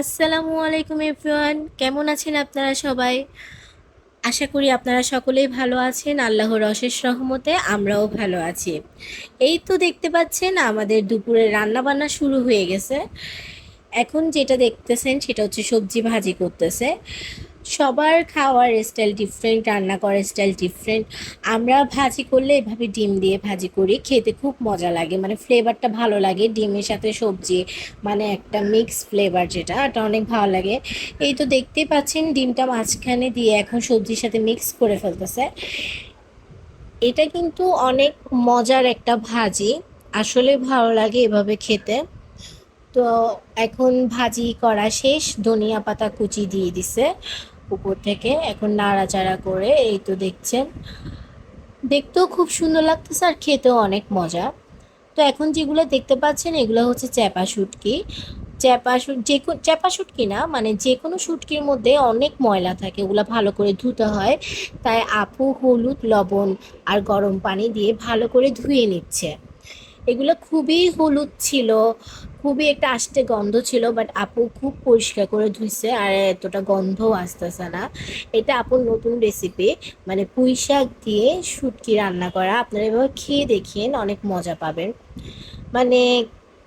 আসসালামু আলাইকুম এভরিওয়ান। কেমন আছেন আপনারা সবাই? আশা করি আপনারা সকলেই ভালো আছেন। আল্লাহর অশেষ রহমতে আমরাও ভালো আছি। এই তো দেখতে পাচ্ছেন, আমাদের দুপুরে রান্নাবান্না শুরু হয়ে গেছে। এখন যেটা দেখতেছেন, সেটা হচ্ছে সবজি ভাজি করতেছে। সবার খাওয়ার স্টাইল ডিফারেন্ট রান্না করার স্টাইল ডিফারেন্ট আমরা ভাজি করলে এভাবে ডিম দিয়ে ভাজি করি, খেতে খুব মজা লাগে। মানে ফ্লেভারটা ভালো লাগে, ডিমের সাথে সবজি মানে একটা মিক্স ফ্লেভার যেটা, এটা অনেক ভালো লাগে। এই তো দেখতেই পাচ্ছেন, ডিমটা মাঝখানে দিয়ে এখন সবজির সাথে মিক্স করে ফেলতেছে। এটা কিন্তু অনেক মজার একটা ভাজি। আসলে ভালো লাগে এভাবে খেতে। তো এখন ভাজি করা শেষ, ধনিয়া পাতা কুচি দিয়ে দিছে। উপর থেকে এখন নাড়াচাড়া করে এই তো দেখছেন। দেখতেও খুব সুন্দর লাগতেছে আর খেতেও অনেক মজা। তো এখন যেগুলো দেখতে পাচ্ছেন, এগুলো হচ্ছে চ্যাপা শুটকি। চ্যাপা যে চ্যাপা শুটকি না মানে যে কোনো শুটকির মধ্যে অনেক ময়লা থাকে, ওগুলো ভালো করে ধুতে হয়। তাই আপু হলুদ, লবণ আর গরম পানি দিয়ে ভালো করে ধুয়ে নিচ্ছে। এগুলো খুবই হলুদ ছিল খুবই একটা আষ্টে গন্ধ ছিল বাট আপু খুব পরিষ্কার করে ধুইছে আর এতটা গন্ধও আসতেছে না। এটা আপুর নতুন রেসিপি মানে পুঁই শাক দিয়ে শুটকি রান্না করা। আপনারা এভাবে খেয়ে দেখেন, অনেক মজা পাবেন। মানে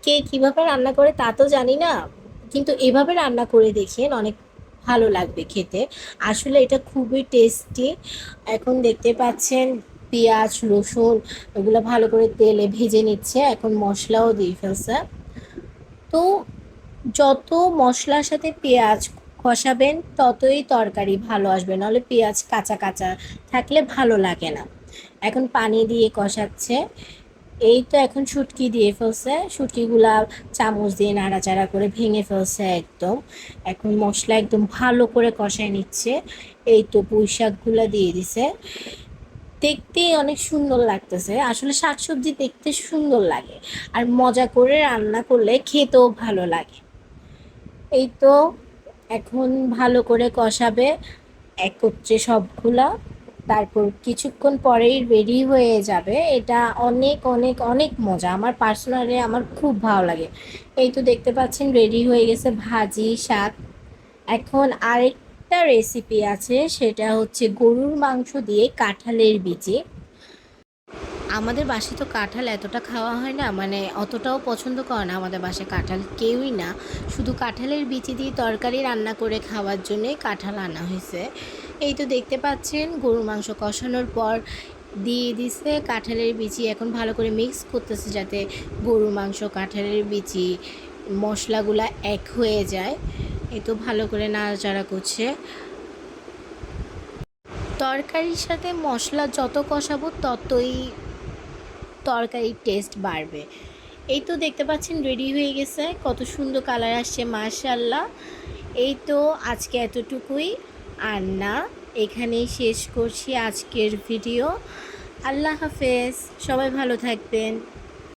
কে কীভাবে রান্না করে তা তো জানি না, কিন্তু এভাবে রান্না করে দেখেন অনেক ভালো লাগবে খেতে। আসলে এটা খুবই টেস্টি এখন দেখতে পাচ্ছেন পেঁয়াজ, রসুন, এগুলো ভালো করে তেলে ভেজে নিচ্ছে, এখন মশলাও দিয়ে ফেলছে। যত মশলার সাথে পেঁয়াজ কষাবেন, ততই তরকারি ভালো আসবে। নাহলে পেঁয়াজ কাঁচা কাঁচা থাকলে ভালো লাগে না। এখন পানি দিয়ে কষাচ্ছে। এই তো এখন শুটকি দিয়ে ফেলছে। শুটকিগুলা চামচ দিয়ে নাড়াচাড়া করে ভেঙে ফেলছে একদম। এখন মশলা একদম ভালো করে কষায় নিচ্ছে। এই তো পুঁই শাকগুলা দিয়ে দিছে। দেখতে অনেক সুন্দর লাগতেছে। আসলে শাকসবজি দেখতে সুন্দর লাগে আর মজা করে রান্না করলে খেতেও ভালো লাগে। এই তো এখন ভালো করে কষাবে, একত্রে সবগুলা, তারপর কিছুক্ষণ পরেই রেডি হয়ে যাবে। এটা অনেক অনেক অনেক মজা। আমার পার্সোনালি আমার খুব ভালো লাগে। এই তো দেখতে পাচ্ছেন রেডি হয়ে গেছে ভাজি, শাক। এখন আরেকটা রেসিপি আছে, সেটা হচ্ছে গরুর মাংস দিয়ে কাঁঠালের বিচি আমাদের বাসায় তো কাঁঠাল এতটা খাওয়া হয় না মানে অতটাও পছন্দ করে না আমাদের বাসায় কাঁঠাল কেউই না। শুধু কাঁঠালের বিচি দিয়ে তরকারি রান্না করে খাওয়ার জন্যই কাঁঠাল আনা হয়েছে। এই তো দেখতে পাচ্ছেন, গরুর মাংস কষানোর পর দিয়ে দিছে কাঁঠালের বিচি এখন ভালো করে মিক্স করতেছে যাতে গরুর মাংস, কাঁঠালের বিচি মশলাগুলা এক হয়ে যায়। এই তো ভালো করে নাড়াচাড়া করছে। তরকারির সাথে মশলা যত কষাবো ততই তরকারির টেস্ট বাড়বে। এই তো দেখতে পাচ্ছেন রেডি হয়ে গেছে। কত সুন্দর কালার আসছে মাশাল্লাহ এই তো আজকে এতটুকুই। আর না, এখানেই শেষ করছি আজকের ভিডিও আল্লাহ হাফেজ। সবাই ভালো থাকবেন।